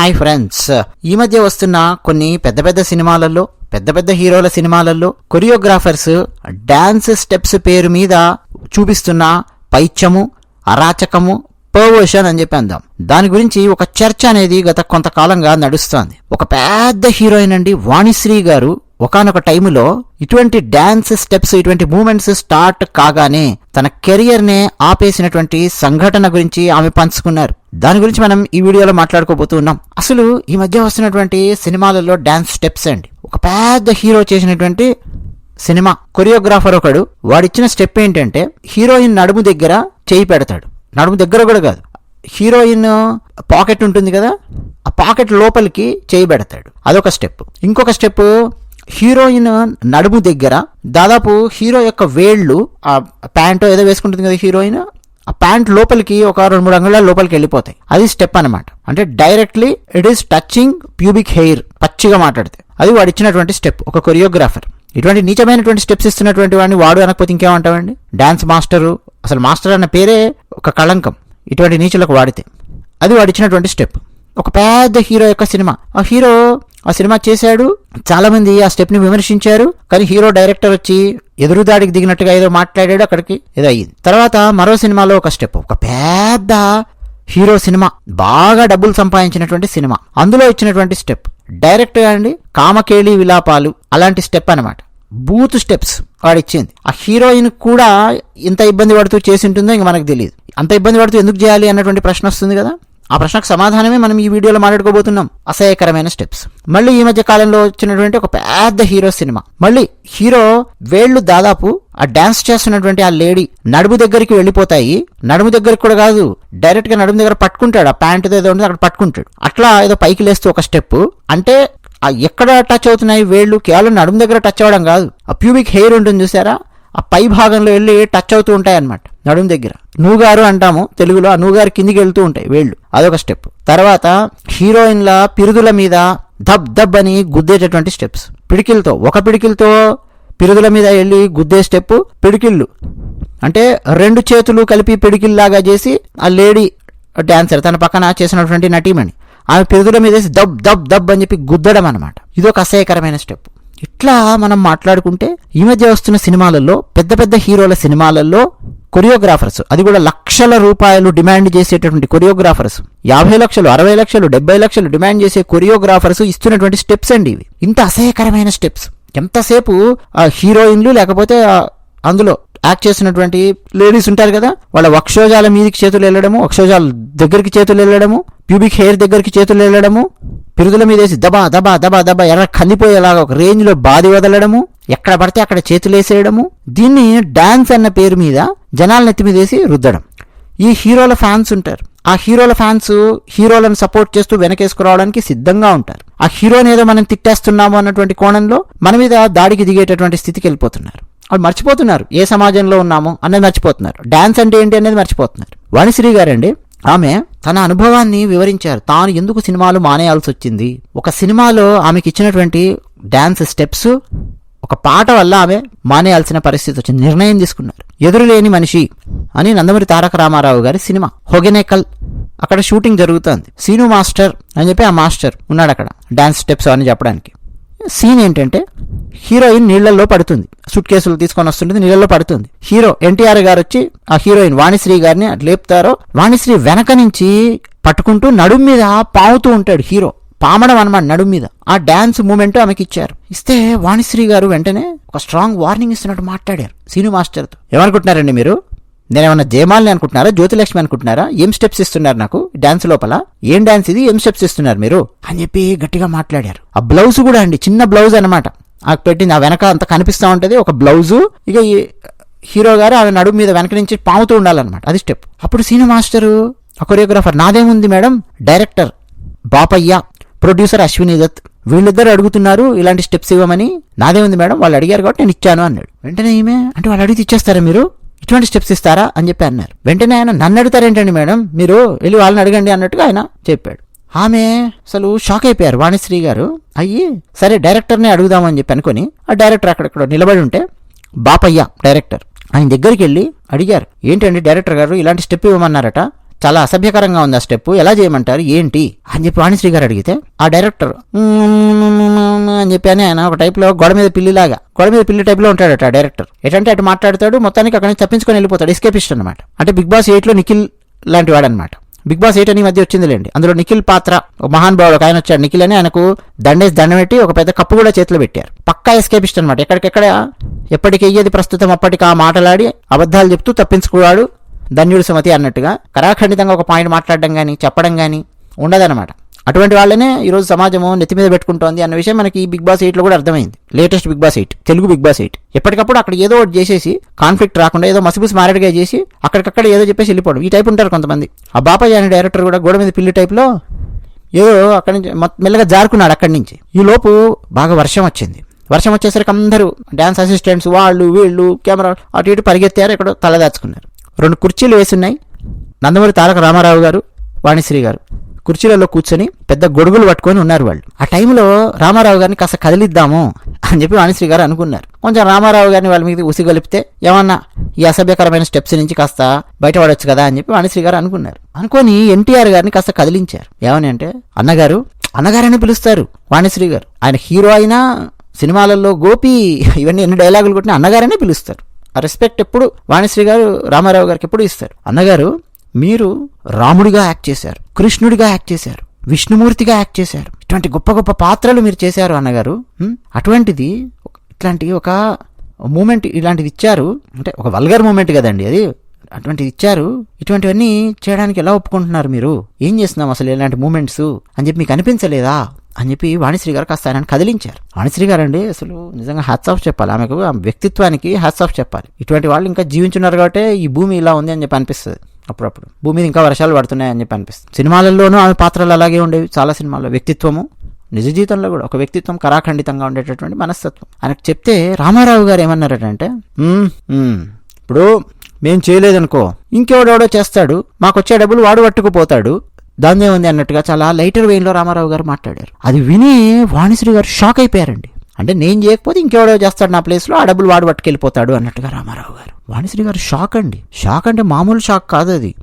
Hi friends. ఈ మధ్య వస్తున్న కొన్ని పెద్ద పెద్ద సినిమాలలో పెద్ద పెద్ద హీరోల సినిమాలలో కొరియోగ్రాఫర్స్ డాన్స్ స్టెప్స్ పేరు మీద చూపిస్తున్న పైత్యము అరాచకము పర్వర్షన్ అని చెప్పి అందాం. దాని గురించి ఒక చర్చ అనేది గత కొంతకాలంగా నడుస్తోంది. ఒక పెద్ద హీరోయిన్ అండి వాణిశ్రీ గారు. ఒకనొక టైములో ఇటువంటి డ్యాన్స్ స్టెప్స్ ఇటువంటి మూమెంట్స్ స్టార్ట్ కాగానే తన కెరియర్నే ఆపేసినటువంటి సంఘటన గురించి ఆమె పంచుకున్నారు. దాని గురించి మనం ఈ వీడియోలో మాట్లాడుకోబోతున్నాం. అసలు ఈ మధ్య వస్తున్నటువంటి సినిమాలలో డ్యాన్స్ స్టెప్స్ అండి ఒక పెద్ద హీరో చేసినటువంటి సినిమా. కొరియోగ్రాఫర్ ఒకడు వాడిచ్చిన స్టెప్ ఏంటంటే హీరోయిన్ నడుము దగ్గర చేయి పెడతాడు. నడుము దగ్గర కూడా కాదు. హీరోయిన్ పాకెట్ ఉంటుంది కదా ఆ పాకెట్ లోపలికి చేయి పెడతాడు. అదొక స్టెప్. ఇంకొక స్టెప్ హీరోయిన్ నడుము దగ్గర దాదాపు హీరో యొక్క వేళ్ళు ఆ ప్యాంటు ఏదో వేసుకుంటుంది కదా హీరోయిన్ ఆ ప్యాంట్ లోపలికి ఒక రెండు మూడు అంగుళాల లోపలికి వెళ్ళిపోతాయి. అది స్టెప్ అన్నమాట. అంటే directly it is touching pubic hair పచ్చిగా మాట్లాడితే. అది వాడు ఇచ్చినటువంటి స్టెప్ ఒక కొరియోగ్రాఫర్. ఇటువంటి నీచమైనటువంటి స్టెప్స్ ఇస్తున్నటువంటి వాడిని వాడు అనకపోతే ఇంకేమంటామండి? డాన్స్ మాస్టరు అసలు మాస్టర్ అన్న పేరే ఒక కళంకం. ఇటువంటి నీచులకు వాడితే. అది వాడిచ్చినటువంటి స్టెప్. ఒక పెద్ద హీరో యొక్క సినిమా. ఆ హీరో ఆ సినిమా చేశాడు. చాలా మంది ఆ స్టెప్ని విమర్శించారు. కానీ హీరో డైరెక్టర్ వచ్చి ఎదురుదాడికి దిగినట్టుగా ఏదో మాట్లాడాడు అక్కడికి. ఏదో అయ్యింది తర్వాత మరో సినిమాలో ఒక స్టెప్ ఒక పెద్ద హీరో సినిమా బాగా డబ్బులు సంపాదించినటువంటి సినిమా. అందులో ఇచ్చినటువంటి స్టెప్ డైరెక్ట్ అండి కామకేళి విలాపాలు అలాంటి స్టెప్ అన్నమాట. బూత్ స్టెప్స్ వాడిచ్చింది. ఆ హీరోయిన్ కూడా ఇంత ఇబ్బంది పడుతూ చేసి ఉంటుందో ఇంక మనకు తెలియదు అంత ఇబ్బంది పడుతూ ఎందుకు చేయాలి అన్నటువంటి ప్రశ్న వస్తుంది కదా? ఆ ప్రశ్నకు సమాధానమే మనం ఈ వీడియోలో మాట్లాడుకోబోతున్నాం. అసహ్యకరమైన స్టెప్స్. మళ్ళీ ఈ మధ్య కాలంలో వచ్చినటువంటి ఒక పెద్ద హీరో సినిమా. మళ్ళీ హీరో వేళ్ళు దాదాపు ఆ డాన్స్ చేస్తున్నటువంటి ఆ లేడీ నడుము దగ్గరికి వెళ్ళిపోతాయి. నడుము దగ్గరికి కూడా కాదు డైరెక్ట్గా నడుము దగ్గర పట్టుకుంటాడు. ఆ ప్యాంట్ ఏదో ఉంటుంది అక్కడ పట్టుకుంటాడు. అట్లా ఏదో పైకి లేస్తూ ఒక స్టెప్. అంటే ఆ ఎక్కడ టచ్ అవుతున్నాయి వేళ్ళు? కేవలం నడుము దగ్గర టచ్ అవ్వడం కాదు. ఆ ప్యూబిక్ హెయిర్ ఉంటుంది చూసారా? ఆ పై భాగంలో వెళ్ళి టచ్ అవుతూ ఉంటాయి అన్నమాట నడుము దగ్గర. నూగారు అంటాము తెలుగులో ఆ నూగారు కిందికి వెళ్తూ ఉంటాయి వేళ్ళు. అదొక స్టెప్. తర్వాత హీరోయిన్ల పిరుదుల మీద దబ్ దబ్ అని గుద్దేటటువంటి స్టెప్స్. పిడికిలతో ఒక పిడికిలతో పిరుదుల మీద వెళ్ళి గుద్దే స్టెప్ పిడికిళ్ళు. అంటే రెండు చేతులు కలిపి పిడికిల్లాగా చేసి ఆ లేడీ డాన్సర్ తన పక్కన చేసినటువంటి నటీమణి ఆమె పిరుదుల మీద వేసి దబ్ దబ్ దబ్ అని చెప్పి గుద్దడం అనమాట ఇదొక అసహ్యకరమైన స్టెప్. ఇట్లా మనం మాట్లాడుకుంటే ఈ మధ్య వస్తున్న సినిమాలలో పెద్ద పెద్ద హీరోల సినిమాలలో కొరియోగ్రాఫర్స్. అది కూడా లక్షల రూపాయలు డిమాండ్ చేసేటటువంటి కొరియోగ్రాఫర్స్. యాభై లక్షలు అరవై లక్షలు డెబ్బై లక్షలు డిమాండ్ చేసే కొరియోగ్రాఫర్స్ ఇస్తున్నటువంటి స్టెప్స్ అండి ఇవి. ఇంత అసహ్యకరమైన స్టెప్స్. ఎంతసేపు ఆ హీరోయిన్లు లేకపోతే అందులో యాక్ట్ చేసినటువంటి లేడీస్ ఉంటారు కదా వాళ్ళ వక్షోజాల మీదకి చేతులు వెళ్ళడము వక్షోజాల దగ్గరికి చేతులు వెళ్ళడము ప్యూబిక్ హెయిర్ దగ్గరికి చేతులు వెళ్ళడము పిరుదుల మీద వేసి దబా దబా దబా దబా ఎర్ర కందిపోయేలాగా ఒక రేంజ్లో బాది వదలడము ఎక్కడ పడితే అక్కడ చేతులు వేసేయడము దీన్ని డ్యాన్స్ అన్న పేరు మీద జనాల నెత్తి మీద వేసి రుద్దడం. ఈ హీరోల ఫ్యాన్స్ ఉంటారు. ఆ హీరోల ఫ్యాన్స్ హీరోలను సపోర్ట్ చేస్తూ వెనకేసుకురావడానికి సిద్ధంగా ఉంటారు. ఆ హీరోని ఏదో మనం తిట్టేస్తున్నాము అన్నటువంటి కోణంలో మన మీద దాడికి దిగేటటువంటి స్థితికి వెళ్ళిపోతున్నారు. వాళ్ళు మర్చిపోతున్నారు. ఏ సమాజంలో ఉన్నామో అన్నది మర్చిపోతున్నారు. డ్యాన్స్ అంటే ఏంటి అనేది మర్చిపోతున్నారు. వాణిశ్రీ గారండి ఆమె తన అనుభవాన్ని వివరించారు. తాను ఎందుకు సినిమాలు మానేయాల్సి వచ్చింది? ఒక సినిమాలో ఆమెకి ఇచ్చినటువంటి డ్యాన్స్ స్టెప్స్ ఒక పాట వల్ల ఆమె మానేయాల్సిన పరిస్థితి వచ్చింది. నిర్ణయం తీసుకున్నారు. ఎదురులేని మనిషి అని నందమూరి తారక రామారావు గారి సినిమా హొగెనేకల్. అక్కడ షూటింగ్ జరుగుతుంది. సీను మాస్టర్ అని చెప్పి ఆ మాస్టర్ ఉన్నాడు అక్కడ. డాన్స్ స్టెప్స్ అని చెప్పడానికి. సీన్ ఏంటంటే హీరోయిన్ నీళ్ళలో పడుతుంది. సూట్ కేసులు తీసుకొని వస్తుంటుంది నీళ్ళలో పడుతుంది. హీరో ఎన్టీఆర్ గారు వచ్చి ఆ హీరోయిన్ వాణిశ్రీ గారిని లేపుతారో వాణిశ్రీ వెనక నుంచి పట్టుకుంటూ నడుం మీద పావుతూ ఉంటాడు హీరో. పామడం అనమాట నడుము మీద. ఆ డ్యాన్స్ మూమెంట్ ఆమెకి ఇచ్చారు ఇస్తే వాణిశ్రీ గారు వెంటనే ఒక స్ట్రాంగ్ వార్నింగ్ ఇస్తున్నట్టు మాట్లాడారు సీను మాస్టర్తో. ఏమనుకుంటున్నారండి మీరు? నేనేమన్నా జయమాలని అనుకుంటున్నారా? జ్యోతిలక్ష్మి అనుకుంటున్నారా? ఏం స్టెప్స్ ఇస్తున్నారు నాకు? డాన్స్ లోపల? ఏం డాన్స్ ఇది? ఏం స్టెప్స్ ఇస్తున్నారు మీరు? అని చెప్పి గట్టిగా మాట్లాడారు. ఆ బ్లౌజ్ కూడా అండి చిన్న బ్లౌజ్ అనమాట ఆ పెట్టింది ఆ వెనక అంత కనిపిస్తా ఉంటుంది ఒక బ్లౌజు ఇక హీరో గారు ఆమె నడుము మీద వెనక నుంచి పాముతూ ఉండాలన్నమాట. అది స్టెప్ అప్పుడు Seenu master choreographer నాదేముంది madam? Director Bapayya. Producer Ashwini Dutt వీళ్ళిద్దరు అడుగుతున్నారు ఇలాంటి స్టెప్స్ ఇవ్వమని. నాదే ఉంది మేడం వాళ్ళు అడిగారు కాబట్టి నేను ఇచ్చాను అన్నాడు. వెంటనే ఈమె అంటే వాళ్ళు అడిగితే ఇచ్చేస్తారా మీరు? ఇటువంటి స్టెప్స్ ఇస్తారా? అని చెప్పి అన్నారు. వెంటనే ఆయన నన్ను అడుగుతారేంటండి మేడం? మీరు వెళ్ళి వాళ్ళని అడగండి అన్నట్టుగా ఆయన చెప్పాడు. ఆమె అసలు షాక్ అయిపోయారు. వాణిశ్రీ గారు అయ్యి సరే డైరెక్టర్నే అడుగుదామని చెప్పి అనుకుని ఆ డైరెక్టర్ అక్కడక్కడ నిలబడి ఉంటే బాపయ్య డైరెక్టర్ ఆయన దగ్గరికి వెళ్ళి అడిగారు. ఏంటండి డైరెక్టర్ గారు ఇలాంటి స్టెప్ ఇవ్వమన్నారట? చాలా అసభ్యకరంగా ఉంది ఆ స్టెప్. ఎలా చేయమంటారు? ఏంటి? అని చెప్పి వాణిశ్రీ గారు అడిగితే ఆ డైరెక్టర్ అని చెప్పి అని ఆయన ఒక టైప్లో గోడ మీద పిల్లిలాగా గోడ మీద పిల్లి టైప్లో ఉంటాడట ఆ డైరెక్టర్. ఎటంటే అటు మాట్లాడతాడు మొత్తానికి అక్కడ నుంచి తప్పించుకొని వెళ్ళిపోతాడు ఎస్కేపిస్ట్ అనమాట అంటే బిగ్ బాస్ ఎయిట్లో నిఖిల్ లాంటి వాడనమాట బిగ్ బాస్ ఎయిట్ అని ఈ మధ్య వచ్చిందిలేండి అందులో నిఖిల్ పాత్ర ఒక మహాన్ భావుడు ఒక ఆయన వచ్చాడు నిఖిల్ అని ఆయనకు దండేసి దండ పెట్టి ఒక పెద్ద కప్పు కూడా చేతిలో పెట్టారు. పక్కా ఎస్కేపిస్ట్ అనమాట ఎక్కడికెక్కడ ఎప్పటికి అయ్యేది ప్రస్తుతం అప్పటికి ఆ మాటలాడి అబద్ధాలు చెప్తూ తప్పించుకున్నాడు ధన్యుడు సుమతి అన్నట్టుగా కరాఖండితంగా ఒక పాయింట్ మాట్లాడడం కానీ చెప్పడం కానీ ఉండదన్నమాట. అటువంటి వాళ్ళనే ఈరోజు సమాజము నెత్తి మీద పెట్టుకుంటోంది అన్న విషయం మనకి ఈ బిగ్ బాస్ ఎయిట్లో కూడా అర్థమైంది. Latest Bigg Boss eight Telugu Bigg Boss eight. ఎప్పటికప్పుడు అక్కడ ఏదో ఒకటి చేసేసి కాన్ఫ్లిక్ట్ రాకుండా ఏదో మసిపూసి మారేడుగా చేసి అక్కడికక్కడ ఏదో చెప్పేసి వెళ్ళిపోవడం. ఈ టైప్ ఉంటారు కొంతమంది. ఆ బాపాజీ అనే డైరెక్టర్ కూడా గోడ మీద పిల్లి టైప్లో ఏదో అక్కడి నుంచి మెల్లగా జారుకున్నాడు అక్కడి నుంచి. ఈ లోపు బాగా వర్షం వచ్చింది. వర్షం వచ్చేసరికి అందరూ డ్యాన్స్ అసిస్టెంట్స్ వాళ్ళు వీళ్ళు కెమెరా అటు ఇటు పరిగెత్తారు ఎక్కడో తలదాచుకున్నారు రెండు కుర్చీలు వేసున్నాయి. నందమూరి తారక రామారావు గారు వాణిశ్రీ గారు. కుర్చీలలో కూర్చొని పెద్ద గొడుగులు పట్టుకొని ఉన్నారు వాళ్ళు. ఆ టైంలో రామారావు గారిని కాస్త కదిలిద్దాము అని చెప్పి వాణిశ్రీ గారు అనుకున్నారు. కొంచెం రామారావు గారిని వాళ్ళ మీద ఉసిగొలిపితే ఏమన్నా ఈ అసభ్యకరమైన స్టెప్స్ నుంచి కాస్త బయటపడొచ్చు కదా అని చెప్పి వాణిశ్రీ గారు అనుకున్నారు. అనుకొని ఎన్టీఆర్ గారిని కాస్త కదిలించారు. ఏమని అంటే అన్నగారు అన్నగారని పిలుస్తారు. వాణిశ్రీ గారు ఆయన హీరో అయినా సినిమాలలో గోపి ఇవన్నీ ఎన్ని డైలాగులు కొట్టినా అన్నగారనే పిలుస్తారు. ఆ రెస్పెక్ట్ ఎప్పుడు వాణిశ్రీ గారు రామారావు గారికి ఎప్పుడు ఇస్తారు. అన్నగారు మీరు రాముడిగా యాక్ట్ చేశారు కృష్ణుడిగా యాక్ట్ చేశారు విష్ణుమూర్తిగా యాక్ట్ చేశారు ఇటువంటి గొప్ప గొప్ప పాత్రలు మీరు చేశారు అన్నగారు అటువంటిది ఇట్లాంటి ఒక మూమెంట్ ఇలాంటిది ఇచ్చారు అంటే ఒక వల్గర్ మూమెంట్ కదండి అది. అటువంటిది ఇచ్చారు ఇటువంటివన్నీ చేయడానికి ఎలా ఒప్పుకుంటున్నారు మీరు? ఏం చేస్తున్నాం అసలు ఇలాంటి మూమెంట్స్ అని చెప్పి మీకు అనిపించలేదా? అని చెప్పి వాణిశ్రీ గారు కాస్త ఆయన కదిలించారు. వాణిశ్రీ గారు అండి అసలు నిజంగా హ్యాట్స్ ఆఫ్ చెప్పాలి. ఆమెకు ఆమె వ్యక్తిత్వానికి హ్యాట్స్ ఆఫ్ చెప్పాలి. ఇటువంటి వాళ్ళు ఇంకా జీవించున్నారు కాబట్టి ఈ భూమి ఇలా ఉంది అని చెప్పి అనిపిస్తుంది అప్పుడప్పుడు. భూమి మీద ఇంకా వర్షాలు పడుతున్నాయి అని చెప్పి అనిపిస్తుంది. సినిమాలలోనూ ఆమె పాత్రలు అలాగే ఉండేవి. చాలా సినిమాల్లో వ్యక్తిత్వము నిజ జీవితంలో కూడా ఒక వ్యక్తిత్వం కరాఖండితంగా ఉండేటటువంటి మనస్తత్వం. ఆయనకు చెప్తే రామారావు గారు ఏమన్నారటంటే ఇప్పుడు మేము చేయలేదనుకో ఇంకెవడెవడో చేస్తాడు మాకు వచ్చే డబ్బులు వాడు పట్టుకుపోతాడు దాన్నే ఉంది అన్నట్టుగా చాలా లైటర్ వెయిన్లో రామారావు గారు మాట్లాడారు. అది విని వాణిశ్రీ గారు షాక్ అయిపోయారండి. అంటే నేను చేయకపోతే ఇంకెవడో చేస్తాడు నా ప్లేస్లో ఆ డబ్బులు వాడు పట్టుకెళ్ళిపోతాడు అన్నట్టుగా రామారావు గారు. వాణిశ్రీ గారు షాక్ అండి. షాక్ అంటే మామూలు షాక్ కాదు అది.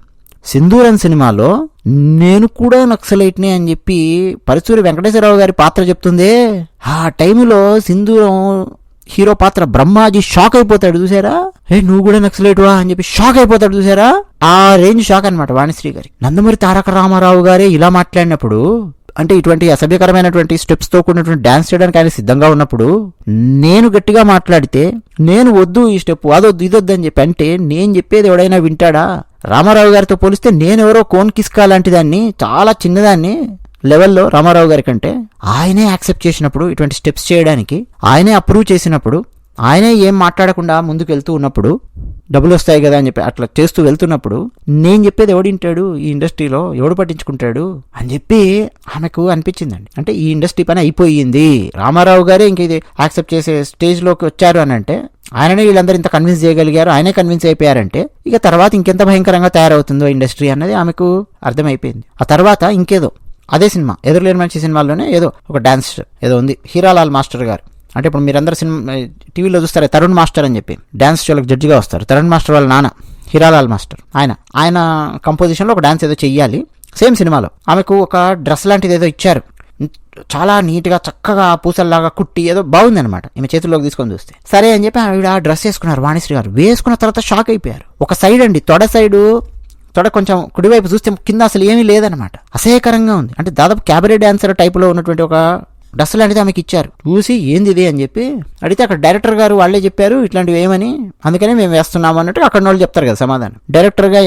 సింధూరన్ సినిమాలో నేను కూడా నక్సలైట్నే అని చెప్పి పరుచూరి వెంకటేశ్వరరావు గారి పాత్ర చెప్తుందే. ఆ టైంలో సింధూరం హీరో పాత్ర బ్రహ్మాజీ షాక్ అయిపోతాడు చూసారా? ఏ నువ్వు కూడా నక్సలేటువా అని చెప్పి షాక్ అయిపోతాడు చూసారా? ఆ రేంజ్ షాక్ అనమాట వాణిశ్రీ గారి. నందమూరి తారక రామారావు గారే ఇలా మాట్లాడినప్పుడు అంటే ఇటువంటి అసభ్యకరమైనటువంటి స్టెప్స్తో కూడినటువంటి డాన్స్ చేయడానికి ఆయన సిద్ధంగా ఉన్నప్పుడు నేను గట్టిగా మాట్లాడితే నేను వద్దు ఈ స్టెప్ అదొద్దు ఇదొద్దు అని చెప్పి అంటే నేను చెప్పేది ఎవడైనా వింటాడా? రామారావు గారితో పోలిస్తే నేనెవరో కోన్ కిస్కా లాంటి దాన్ని చాలా చిన్నదాన్ని లెవెల్లో రామారావు గారి కంటే ఆయనే యాక్సెప్ట్ చేసినప్పుడు ఇటువంటి స్టెప్స్ చేయడానికి ఆయనే అప్రూవ్ చేసినప్పుడు ఆయనే ఏం మాట్లాడకుండా ముందుకు వెళ్తూ ఉన్నప్పుడు డబ్బులు వస్తాయి కదా అని చెప్పి అట్లా చేస్తూ వెళ్తున్నప్పుడు నేను చెప్పేది ఎవడింటాడు ఈ ఇండస్ట్రీలో ఎవడు పట్టించుకుంటాడు? అని చెప్పి ఆమెకు అనిపించిందండి. అంటే ఈ ఇండస్ట్రీ పని అయిపోయింది. రామారావు గారే ఇంక ఇది యాక్సెప్ట్ చేసే స్టేజ్లోకి వచ్చారు అని అంటే ఆయననే వీళ్ళందరూ ఇంత కన్విన్స్ చేయగలిగారు ఆయనే కన్విన్స్ అయిపోయారంటే ఇక తర్వాత ఇంకెంత భయంకరంగా తయారవుతుందో ఇండస్ట్రీ అన్నది ఆమెకు అర్థమైపోయింది. ఆ తర్వాత ఇంకేదో అదే సినిమా. ఎదురులేని మంచి సినిమాలోనే ఏదో ఒక డాన్స్ ఏదో ఉంది. హీరాలాల్ మాస్టర్ గారు. అంటే ఇప్పుడు మీరందరూ సినిమా టీవీలో చూస్తారే తరుణ్ మాస్టర్ అని చెప్పి. డాన్స్ షోలకు జడ్జిగా వస్తారు. తరుణ్ మాస్టర్ వాళ్ళ నాన్న హీరాలాల్ మాస్టర్. ఆయన ఆయన కంపోజిషన్లో ఒక డాన్స్ ఏదో చెయ్యాలి. సేమ్ సినిమాలో. ఆమెకు ఒక డ్రెస్ లాంటిది ఏదో ఇచ్చారు. చాలా నీట్గా చక్కగా పూసల్లాగా కుట్టి ఏదో బాగుందన్నమాట. ఈమె చేతుల్లోకి తీసుకొని చూస్తే. సరే అని చెప్పి ఆవిడ డ్రెస్ వేసుకున్నారు. వాణిశ్రీ గారు. వేసుకున్న తర్వాత షాక్ అయిపోయారు. ఒక సైడ్ అండి తొడ సైడు తొడ కొంచెం కుడివైపు చూస్తే కింద అసలు ఏమీ లేదనమాట అసహ్యకరంగా ఉంది. అంటే దాదాపు క్యాబరే డాన్సర్ టైపులో ఉన్నటువంటి ఒక డ్రెస్ లాంటిది ఆమెకి ఇచ్చారు. చూసి ఏంది ఇది అని చెప్పి అడిగితే అక్కడ డైరెక్టర్ గారు వాళ్ళే చెప్పారు ఇట్లాంటివి ఏమని? అందుకనే మేము వేస్తున్నాము అన్నట్టు అక్కడ వాళ్ళు చెప్తారు కదా సమాధానం. డైరెక్టర్గా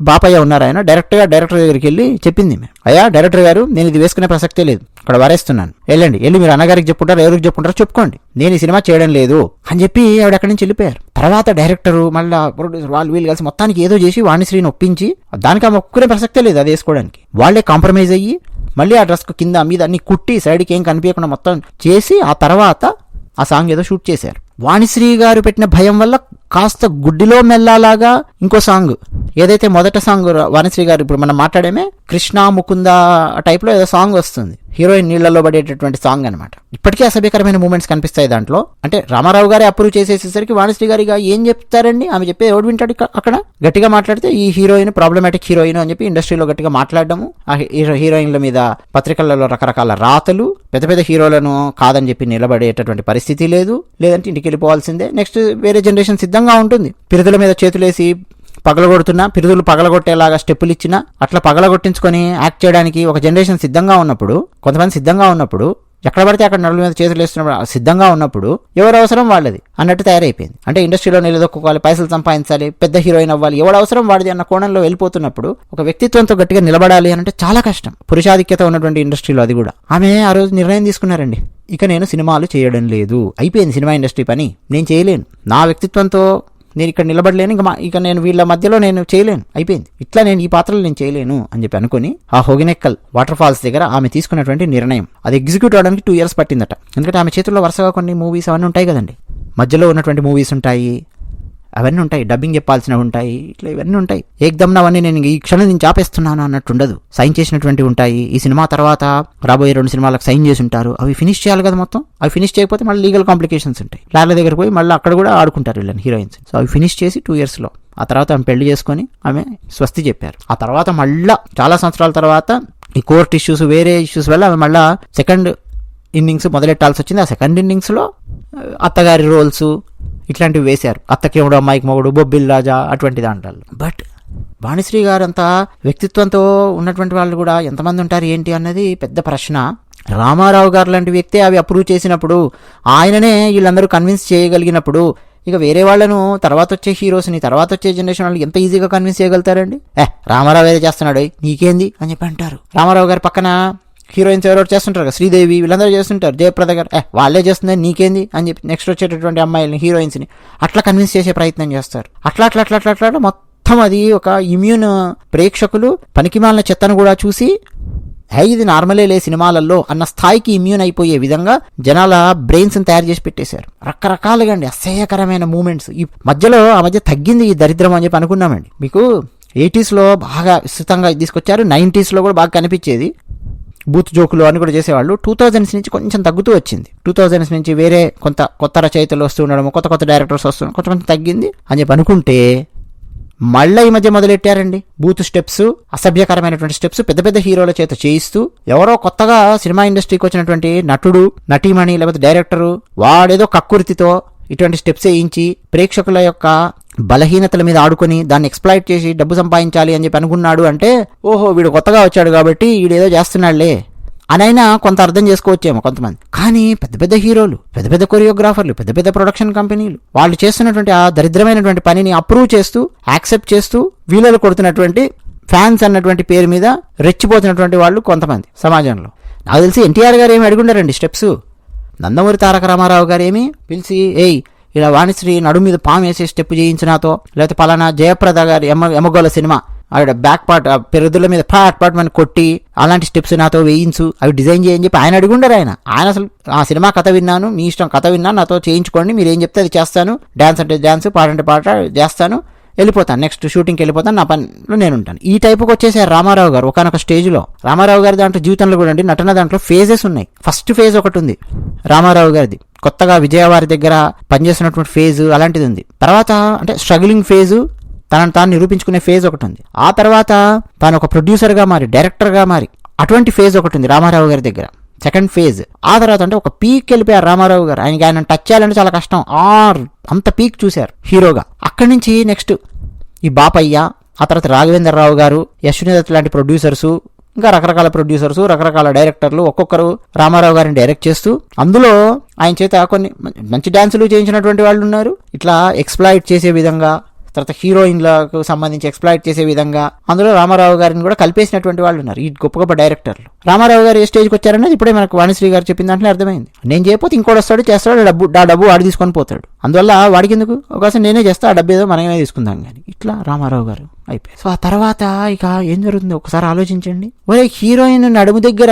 బాపయ్య ఉన్నారు ఆయన. డైరెక్ట్గా డైరెక్టర్ దగ్గరికి వెళ్ళి చెప్పింది అయ్యా డైరెక్టర్ గారు నేను ఇది వేసుకునే ప్రసక్తే లేదు. అక్కడ వారేస్తున్నాను. వెళ్ళండి. వెళ్ళి మీరు అన్నగారికి చెప్పుకుంటారు ఎవరికి చెప్పుకుంటారో చెప్పుకోండి. నేను ఈ సినిమా చేయడం లేదు అని చెప్పి ఆవిడ అక్కడి నుంచి వెళ్ళిపోయారు. తర్వాత డైరెక్టర్ మళ్ళీ ప్రొడ్యూసర్ వాళ్ళు వీళ్ళు కలిసి మొత్తానికి ఏదో చేసి వాణిశ్రీని ఒప్పించి దానికి ఆమె ఒక్కరే ప్రసక్తే లేదు అది వేసుకోవడానికి. వాళ్ళే కాంప్రమైజ్ అయ్యి మళ్ళీ ఆ డ్రెస్ కింద మీద అన్ని కుట్టి సైడ్కి ఏం కనిపించకుండా మొత్తం చేసి ఆ తర్వాత ఆ సాంగ్ ఏదో షూట్ చేశారు. వాణిశ్రీ గారు పెట్టిన భయం వల్ల కాస్త గుడ్డిలో మెల్లాలాగా ఇంకో సాంగ్. ఏదైతే మొదట సాంగ్ వనశ్రీ గారు ఇప్పుడు మనం మాట్లాడేమే కృష్ణ ముకుంద టైప్లో ఏదో సాంగ్ వస్తుంది. హీరోయిన్ నీళ్ళలో పడేటటువంటి సాంగ్ అనమాట ఇప్పటికీ అసభ్యకరమైన మూమెంట్స్ కనిపిస్తాయి దాంట్లో. అంటే రామారావు గారే అప్రూవ్ చేసేసేసరికి వాణిశ్రీ గారిగా ఏం చెప్తారండి? ఆమె చెప్పే ఎవడు వింటాడు అక్కడ. గట్టిగా మాట్లాడితే ఈ హీరోయిన్ ప్రాబ్లమాటిక్ హీరోయిన్ అని చెప్పి ఇండస్ట్రీలో గట్టిగా మాట్లాడడము. ఆ హీరోయిన్ల మీద పత్రికలలో రకరకాల రాతలు. పెద్ద పెద్ద హీరోలను కాదని చెప్పి నిలబడేటటువంటి పరిస్థితి లేదు. లేదంటే ఇంటికి వెళ్ళిపోవాల్సిందే. నెక్స్ట్ వేరే జనరేషన్ సిద్ధంగా ఉంటుంది. పిరుదుల మీద చేతులేసి పగలగొడుతున్నా పిరుదులు పగలగొట్టేలాగా స్టెప్పులు ఇచ్చినా అట్లా పగలగొట్టించుకొని యాక్ట్ చేయడానికి ఒక జనరేషన్ సిద్ధంగా ఉన్నప్పుడు కొంతమంది సిద్ధంగా ఉన్నప్పుడు ఎక్కడ పడితే అక్కడ నడుల మీద చేతులు వేస్తున్నప్పుడు సిద్ధంగా ఉన్నప్పుడు ఎవరు అవసరం వాళ్ళది? అన్నట్టు తయారైపోయింది. అంటే ఇండస్ట్రీలో నిలదొక్కుకోవాలి పైసలు సంపాదించాలి పెద్ద హీరోయిన్ అవ్వాలి ఎవడు అవసరం వాడిది అన్న కోణంలో వెళ్ళిపోతున్నప్పుడు ఒక వ్యక్తిత్వంతో గట్టిగా నిలబడాలి అని అంటే చాలా కష్టం. పురుషాధిక్యత ఉన్నటువంటి ఇండస్ట్రీలో అది కూడా. ఆమె ఆ రోజు నిర్ణయం తీసుకున్నారండి. ఇక నేను సినిమాలు చేయడం లేదు. అయిపోయింది సినిమా ఇండస్ట్రీ పని. నేను చేయలేను. నా వ్యక్తిత్వంతో నేను ఇక్కడ నిలబడలేను ఇంకా ఇక నేను వీళ్ళ మధ్యలో నేను చేయలేను. అయిపోయింది. ఇట్లా నేను ఈ పాత్రలు నేను చేయలేను అని చెప్పి అనుకుని ఆ హోగినెక్కల్ వాటర్ ఫాల్స్ దగ్గర ఆమె తీసుకున్నటువంటి నిర్ణయం. అది ఎగ్జిక్యూట్ అవడానికి టూ ఇయర్స్ పట్టిందట. ఎందుకంటే ఆమె చేతుల్లో వరుసగా కొన్ని మూవీస్ అవన్నీ ఉంటాయి కదండి. మధ్యలో ఉన్నటువంటి మూవీస్ ఉంటాయి. అవన్నీ ఉంటాయి. డబ్బింగ్ చెప్పాల్సినవి ఉంటాయి. ఇట్లా ఇవన్నీ ఉంటాయి. ఏకదమ్న అవన్నీ నేను ఈ క్షణం నుంచి ఆపేస్తున్నాను అన్నట్టు ఉండదు. సైన్ చేసినటువంటి ఉంటాయి. ఈ సినిమా తర్వాత రాబోయే రెండు సినిమాలకు సైన్ చేసి ఉంటారు. అవి ఫినిష్ చేయాలి కదా మొత్తం. అవి ఫినిష్ చేయకపోతే మళ్ళీ లీగల్ కాంప్లికేషన్స్ ఉంటాయి. లాల దగ్గర పోయి మళ్ళీ అక్కడ కూడా ఆడుకుంటారు వీళ్ళని హీరోయిన్స్. సో అవి ఫినిష్ చేసి టూ ఇయర్స్లో. ఆ తర్వాత ఆమె పెళ్ళి చేసుకొని ఆమె స్వస్తి చెప్పారు. ఆ తర్వాత మళ్ళా చాలా సంవత్సరాల తర్వాత ఈ కోర్ట్ ఇష్యూస్ వేరే ఇష్యూస్ వల్ల ఆమె మళ్ళా సెకండ్ ఇన్నింగ్స్ మొదలెట్టాల్సి వచ్చింది. ఆ సెకండ్ ఇన్నింగ్స్లో అత్తగారి రోల్స్ ఇట్లాంటివి వేశారు. అత్తకేముడు అమ్మాయికి మొగుడు బొబ్బిల్ రాజా అటువంటి దాంట్లో బట్ బాణిశ్రీ గారంతా వ్యక్తిత్వంతో ఉన్నటువంటి వాళ్ళు కూడా ఎంతమంది ఉంటారు ఏంటి అన్నది పెద్ద ప్రశ్న. రామారావు గారు లాంటి వ్యక్తి అవి అప్రూవ్ చేసినప్పుడు ఆయననే వీళ్ళందరూ కన్విన్స్ చేయగలిగినప్పుడు ఇక వేరే వాళ్ళను తర్వాత వచ్చే హీరోస్ని తర్వాత వచ్చే జనరేషన్ వాళ్ళు ఎంత ఈజీగా కన్విన్స్ చేయగలుగుతారండి? ఏ రామారావు ఏదో చేస్తున్నాడు నీకేంది? అని చెప్పి అంటారు. రామారావు గారి పక్కన హీరోయిన్స్ ఎవరెవరు చేస్తుంటారు కదా? శ్రీదేవి వీళ్ళందరూ చేస్తుంటారు. జయప్రద గారు ఏ వాళ్ళే చేస్తుంది నీకేంది? అని చెప్పి నెక్స్ట్ వచ్చేటటువంటి అమ్మాయిలని హీరోయిన్స్ని అట్లా కన్విన్స్ చేసే ప్రయత్నం చేస్తారు. అట్లా అట్లా అట్లా అట్లా అట్లా మొత్తం అది ఒక ఇమ్యూన్ ప్రేక్షకులు పనికిమాలిన చెత్తను కూడా చూసి హే ఇది నార్మలే లే సినిమాలలో అన్న స్థాయికి ఇమ్యూన్ అయిపోయే విధంగా జనాల బ్రెయిన్స్ తయారు చేసి పెట్టేశారు. రకరకాలుగా అండి అసహ్యకరమైన మూమెంట్స్. ఈ మధ్యలో ఆ మధ్య తగ్గింది ఈ దరిద్రం అని చెప్పి అనుకున్నామండి. మీకు ఎయిటీస్లో బాగా విస్తృతంగా తీసుకొచ్చారు నైంటీస్లో కూడా బాగా కనిపించేది. బూత్ జోకులు అని కూడా చేసేవాళ్ళు. టూ థౌజండ్స్ నుంచి కొంచెం తగ్గుతూ వచ్చింది. టూ థౌజండ్స్ నుంచి వేరే కొంత కొత్త రచయితలు వస్తూ ఉండడం కొత్త కొత్త డైరెక్టర్స్ వస్తుండడం కొంచెం కొంచెం తగ్గింది. అని చెప్పి అనుకుంటే మళ్ళీ ఈ మధ్య మొదలెట్టారండి? బూత్ స్టెప్స్ అసభ్యకరమైనటువంటి స్టెప్స్ పెద్ద పెద్ద హీరోల చేత చేయిస్తూ ఎవరో కొత్తగా సినిమా ఇండస్ట్రీకి వచ్చినటువంటి నటుడు నటీమణి లేకపోతే డైరెక్టరు వాడేదో కక్కుర్తితో ఇటువంటి స్టెప్స్ వేయించి ప్రేక్షకుల యొక్క బలహీనతల మీద ఆడుకొని దాన్ని ఎక్స్ప్లాయిట్ చేసి డబ్బు సంపాదించాలి అని చెప్పి అనుకున్నాడు అంటే ఓహో వీడు కొత్తగా వచ్చాడు కాబట్టి వీడేదో చేస్తున్నాడులే అనైనా కొంత అర్థం చేసుకోవచ్చేమో కొంతమంది. కానీ పెద్ద పెద్ద హీరోలు పెద్ద పెద్ద కొరియోగ్రాఫర్లు పెద్ద పెద్ద ప్రొడక్షన్ కంపెనీలు వాళ్ళు చేస్తున్నటువంటి ఆ దరిద్రమైనటువంటి పనిని అప్రూవ్ చేస్తూ యాక్సెప్ట్ చేస్తూ వీలలు కొడుతున్నటువంటి ఫ్యాన్స్ అన్నటువంటి పేరు మీద రెచ్చిపోతున్నటువంటి వాళ్ళు కొంతమంది సమాజంలో. నాకు తెలిసి ఎన్టీఆర్ గారు ఏమి అడుగుండారండి స్టెప్స్ నందమూరి తారక రామారావు గారు ఏమి పిలిచి ఏయ్ ఇలా వాణిశ్రీ నడు మీద పాము వేసే స్టెప్ చేయించి నాతో లేకపోతే పలానా జయప్రద గారి ఎమ్మ ఎమ్మగోల సినిమా ఆవిడ బ్యాక్ పార్ట్ పెరుగుదల పెరుదుల మీద పాట్ పాట్ మనం కొట్టి అలాంటి స్టెప్స్ నాతో వేయించు అవి డిజైన్ చేయని చెప్పి ఆయన అడుగుండరు ఆయన. ఆయన అసలు ఆ సినిమా కథ విన్నాను మీ ఇష్టం కథ విన్నాను నాతో చేయించుకోండి మీరు ఏం చెప్తే అది చేస్తాను డ్యాన్స్ అంటే డ్యాన్స్ పాట అంటే పాట చేస్తాను. వెళ్ళిపోతాను నెక్స్ట్ షూటింగ్కి వెళ్ళిపోతాను నా పనిలో నేను ఉంటాను ఈ టైపుకి వచ్చేసే రామారావు గారు ఒకనొక స్టేజ్లో రామారావు గారి దాంట్లో జీవితంలో కూడా అండి నటన దాంట్లో ఫేజెస్ ఉన్నాయి. ఫస్ట్ ఫేజ్ ఒకటి ఉంది రామారావు గారిది. కొత్తగా విజయవారి దగ్గర పనిచేస్తున్నటువంటి ఫేజ్ అలాంటిది ఉంది. తర్వాత అంటే స్ట్రగ్లింగ్ ఫేజు తనను తాను నిరూపించుకునే ఫేజ్ ఒకటి ఉంది. ఆ తర్వాత తాను ఒక ప్రొడ్యూసర్గా మారి డైరెక్టర్గా మారి అటువంటి ఫేజ్ ఒకటి ఉంది రామారావు గారి దగ్గర. సెకండ్ ఫేజ్ ఆ తర్వాత అంటే ఒక పీక్ వెళ్ళిపోయారు రామారావు గారు. ఆయనకి ఆయన టచ్ చేయాలంటే చాలా కష్టం. ఆర్ అంత పీక్ చూశారు హీరోగా అక్కడి నుంచి నెక్స్ట్ ఈ బాపయ్య ఆ తర్వాత రాఘవేంద్రరావు గారు యశ్వనిదత్ లాంటి ప్రొడ్యూసర్సు ఇంకా రకరకాల ప్రొడ్యూసర్స్ రకరకాల డైరెక్టర్లు ఒక్కొక్కరు రామారావు గారిని డైరెక్ట్ చేస్తూ అందులో ఆయన చేత కొన్ని మంచి డాన్సులు చేయించినటువంటి వాళ్ళు ఉన్నారు ఇట్లా ఎక్స్ప్లాయిట్ చేసే విధంగా తర్వాత హీరోయిన్లకు సంబంధించి ఎక్స్ప్లాయిట్ చేసే విధంగా అందులో రామారావు గారిని కూడా కలిపేసినటువంటి వాళ్ళు ఉన్నారు. ఈ గొప్ప గొప్ప డైరెక్టర్లు. రామారావు గారు ఏ స్టేజ్కి వచ్చారనేది ఇప్పుడే మనకు వాణిశ్రీ గారు చెప్పిన దాంట్లో అర్థమైంది. నేను చేయకపోతే ఇంకోటి వస్తాడు చేస్తాడు డబ్బు ఆ డబ్బు వాడు తీసుకొని పోతాడు. అందువల్ల వాడికి ఎందుకు? ఒకసారి నేనే చేస్తా ఆ డబ్బు ఏదో మనమే తీసుకుందాం కానీ ఇట్లా రామారావు గారు అయిపోయి సో ఆ తర్వాత ఇక ఏం జరుగుతుంది? ఒకసారి ఆలోచించండి. ఒరే హీరోయిన్ నడుము దగ్గర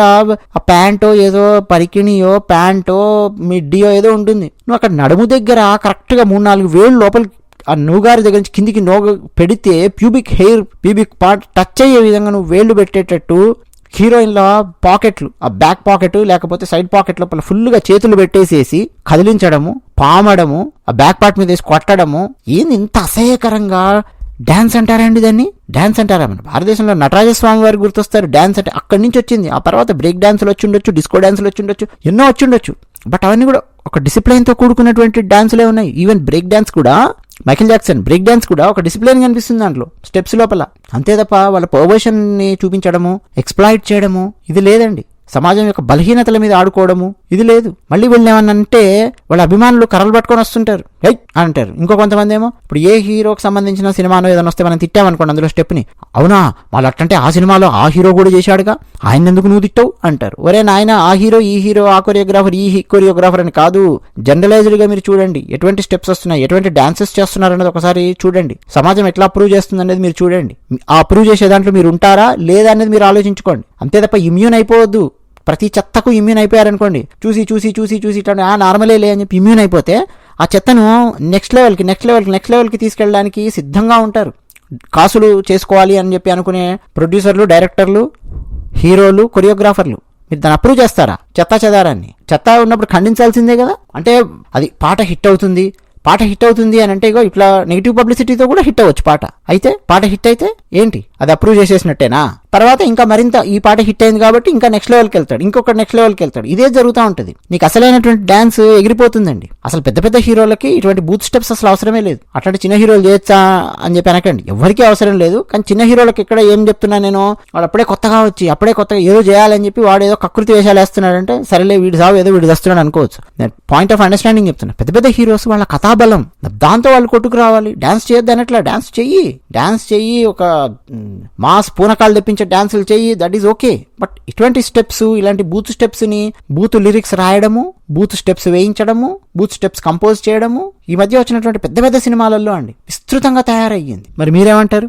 ఆ ప్యాంటో ఏదో పరికిణియో ప్యాంటో మిడ్డియో ఏదో ఉంటుంది. నువ్వు అక్కడ నడుము దగ్గర కరెక్ట్గా మూడు నాలుగు వేలు లోపలికి ఆ నూగారి దగ్గర నుంచి కిందికి నోగ పెడితే pubic hair pubic part touch అయ్యే విధంగా నువ్వు వేళ్ళు పెట్టేటట్టు హీరోయిన్ల పాకెట్లు ఆ బ్యాక్ పాకెట్ లేకపోతే సైడ్ పాకెట్ లోపల ఫుల్గా చేతులు పెట్టేసేసి కదిలించడము పామడము ఆ బ్యాక్ పార్ట్ మీద వేసి కొట్టడము. ఏంది ఇంత అసహ్యకరంగా? డ్యాన్స్ అంటారండి దాన్ని? డ్యాన్స్ అంటారా? మన భారతదేశంలో నటరాజ స్వామి వారు గుర్తొస్తారు. డ్యాన్స్ అంటే అక్కడి నుంచి వచ్చింది. ఆ తర్వాత బ్రేక్ డ్యాన్స్లు వచ్చి ఉండొచ్చు డిస్కో డాన్సులు వచ్చి ఉండొచ్చు ఎన్నో వచ్చి ఉండొచ్చు. బట్ అవన్నీ కూడా ఒక డిసిప్లైన్తో కూడుకున్నటువంటి డ్యాన్సులే ఉన్నాయి. ఈవెన్ బ్రేక్ డ్యాన్స్ కూడా మైకిల్ జాక్సన్ బ్రేక్ డ్యాన్స్ కూడా ఒక డిసిప్లిన్ కనిపిస్తుంది దాంట్లో. స్టెప్స్ లోపల. అంతే తప్ప వాళ్ళ పర్వర్షన్ చూపించడము ఎక్స్ప్లాయిట్ చేయడము ఇది లేదండి. సమాజం యొక్క బలహీనతల మీద ఆడుకోవడము ఇది లేదు. మళ్ళీ వీళ్ళు అంటే వాళ్ళ అభిమానులు కర్రలు పట్టుకొని వస్తుంటారు. హై అంటారు. ఇంకో కొంతమంది ఏమో ఇప్పుడు ఏ హీరోకి సంబంధించిన సినిమానో ఏదైనా వస్తే మనం తిట్టామనుకోండి అందులో స్టెప్ని. అవునా? వాళ్ళు అట్టంటే ఆ సినిమాలో ఆ హీరో కూడా చేశాడుగా? ఆయన ఎందుకు నువ్వు తిట్టావు? అంటారు. ఒరే నాయన ఆ హీరో ఈ హీరో ఆ కొరియోగ్రాఫర్ ఈ కొరియోగ్రాఫర్ అని కాదు. జనరలైజ్డ్గా మీరు చూడండి. ఎటువంటి స్టెప్స్ వస్తున్నాయి? ఎటువంటి డాన్సెస్ చేస్తున్నారు అనేది ఒకసారి చూడండి. సమాజం ఎట్లా అప్రూవ్ చేస్తుంది అనేది మీరు చూడండి. ఆ అప్రూవ్ చేసే దాంట్లో మీరు ఉంటారా? లేదా అనేది మీరు ఆలోచించుకోండి. అంతే తప్ప ఇమ్యూన్ అయిపోవద్దు. ప్రతి చెత్తకు ఇమ్యూన్ అయిపోయారనుకోండి చూసి చూసి చూసి చూసి ఇట్లా ఆ నార్మలే లే అని చెప్పి ఇమ్యూన్ అయిపోతే ఆ చెత్తను నెక్స్ట్ లెవెల్కి నెక్స్ట్ లెవెల్కి నెక్స్ట్ లెవెల్కి తీసుకెళ్ళడానికి సిద్ధంగా ఉంటారు. కాసులు చేసుకోవాలి అని చెప్పి అనుకునే ప్రొడ్యూసర్లు డైరెక్టర్లు హీరోలు కొరియోగ్రాఫర్లు మీరు దాన్ని అప్రూవ్ చేస్తారా? చెత్త చెదారాన్ని. చెత్త ఉన్నప్పుడు ఖండించాల్సిందే కదా. అంటే అది పాట హిట్ అవుతుంది. పాట హిట్ అవుతుంది అని అంటే ఇగో ఇట్లా నెగిటివ్ పబ్లిసిటీతో కూడా హిట్ అవ్వచ్చు పాట. అయితే పాట హిట్ అయితే ఏంటి? అది అప్రూవ్ చేసేసినట్టేనా? తర్వాత ఇంకా మరింత ఈ పాట హిట్ అయింది కాబట్టి ఇంకా నెక్స్ట్ లెవెల్కి వెళ్తాడు ఇంకొక నెక్స్ట్ లెవెల్కి వెళ్తాడు ఇదే జరుగుతూ ఉంటుంది. నీకు అసలైనటువంటి డాన్స్ ఎగిరిపోతుందండి. అసలు పెద్ద పెద్ద హీరోలకి ఇటువంటి బూత్ స్టెప్స్ అసలు అవసరమే లేదు. అట్లాంటి చిన్న హీరోలు చేయొచ్చా అని చెప్పి అనకండి. ఎవరికీ అవసరం లేదు. కానీ చిన్న హీరోలకి ఇక్కడ ఏం చెప్తున్నా నేను? వాడు అప్పుడే కొత్తగా వచ్చి అప్పుడే కొత్తగా ఏదో చేయాలని చెప్పి వాడు ఏదో కకృతి వేషాలు వేస్తున్నాడంటే సరేలే వీడు సావు ఏదో వీడు వస్తున్నాడు అనుకోవచ్చు. నేను పాయింట్ ఆఫ్ అండర్స్టాండింగ్ చెప్తున్నా. పెద్ద పెద్ద హీరోస్ వాళ్ళ కథాబలం. దాంతో వాళ్ళు కొట్టుకు రావాలి డాన్స్ చేయొద్దు అనట్లా డాన్స్ చెయ్యి. డాన్స్ చెయ్యి ఒక మాస్ పూనకాలు తెప్పించే డాన్సులు చేయి దట్ ఈస్ ఓకే బట్ ఇటువంటి స్టెప్స్ ఇలాంటి బూత్ స్టెప్స్ని బూత్ లిరిక్స్ రాయడము బూత్ స్టెప్స్ వేయించడము బూత్ స్టెప్స్ కంపోజ్ చేయడము ఈ మధ్య వచ్చినటువంటి పెద్ద పెద్ద సినిమాలలో అండి విస్తృతంగా తయారయ్యింది. మరి మీరేమంటారు?